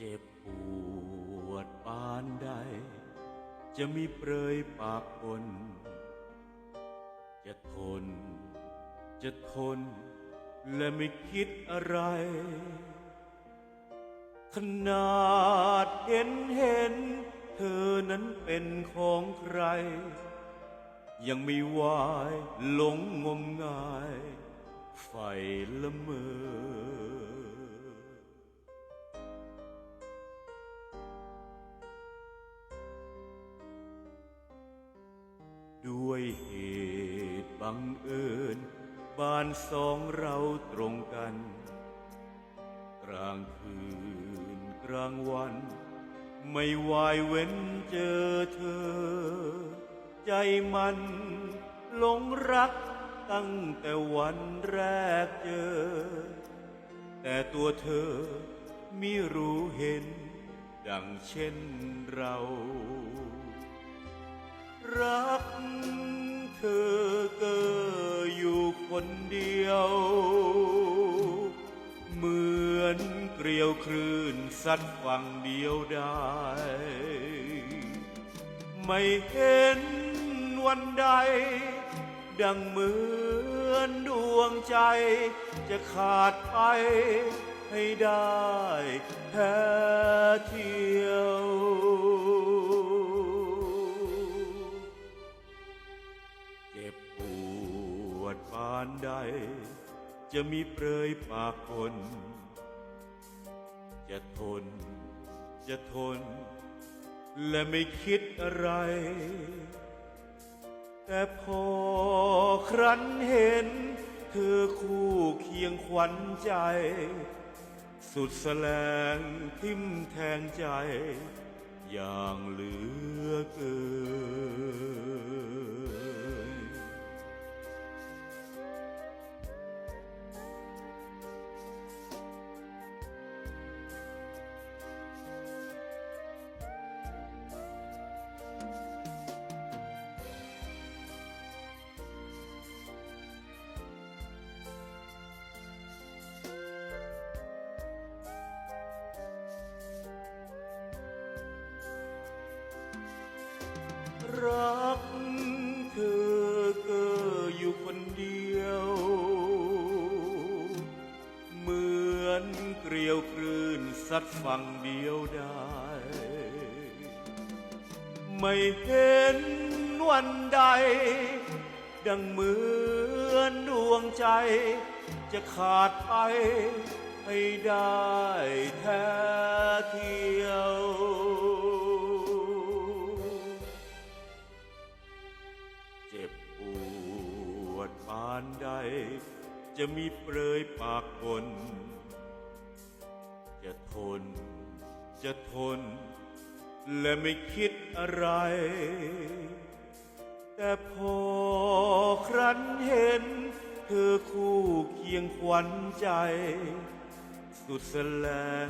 จ็บปวดปานใด จะมีเปรยปากคน จะทน จะทน และไม่คิดอะไร ขนาดเห็นเห็น เธอนั้นเป็นของใคร ยังไม่วายหลงงมงายไฟละเมอ บังเอิญบ้านสองเราตรงกัน กลางคืนกลางวัน ไม่วายเว้นเจอเธอ ใจมันหลงรักตั้งแต่วันแรกเจอ แต่ตัวเธอมิรู้เห็น ดังเช่นเรา รัก คนเดียว เหมือนเกลียวคลื่นสัดฝั่งเดียวได้ ไม่เห็นวันใด ดังเหมือนดวงใจ จะขาดไปให้ได้แค่เที่ยว จะมีเปรยปากคน จะทน จะทน และไม่คิดอะไร แต่พอครั้นเห็น เธอคู่เคียงขวัญใจ สุดแสลงทิ่มแทงใจ อย่างเหลือเกิน รักเธอเกออยู่คนเดียว เหมือนเกลียวคลื่นสัดฝั่งเดียวได้ ไม่เห็นวันใด ดังเหมือนดวงใจจะขาดไปให้ได้แท้เที่ยวานใด จะมีเปรยปากคนจะทน จะทน และไม่คิดอะไร แต่พอครั้นเห็น เธอคู่เคียงขวัญใจ สุดแสลง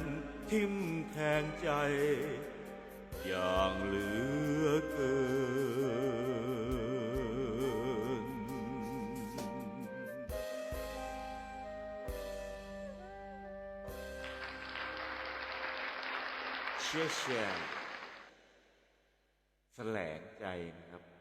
ทิมแทงใจ อย่างเหลือเกิน เชี่ยเชี่ยแสลงใจนะครับ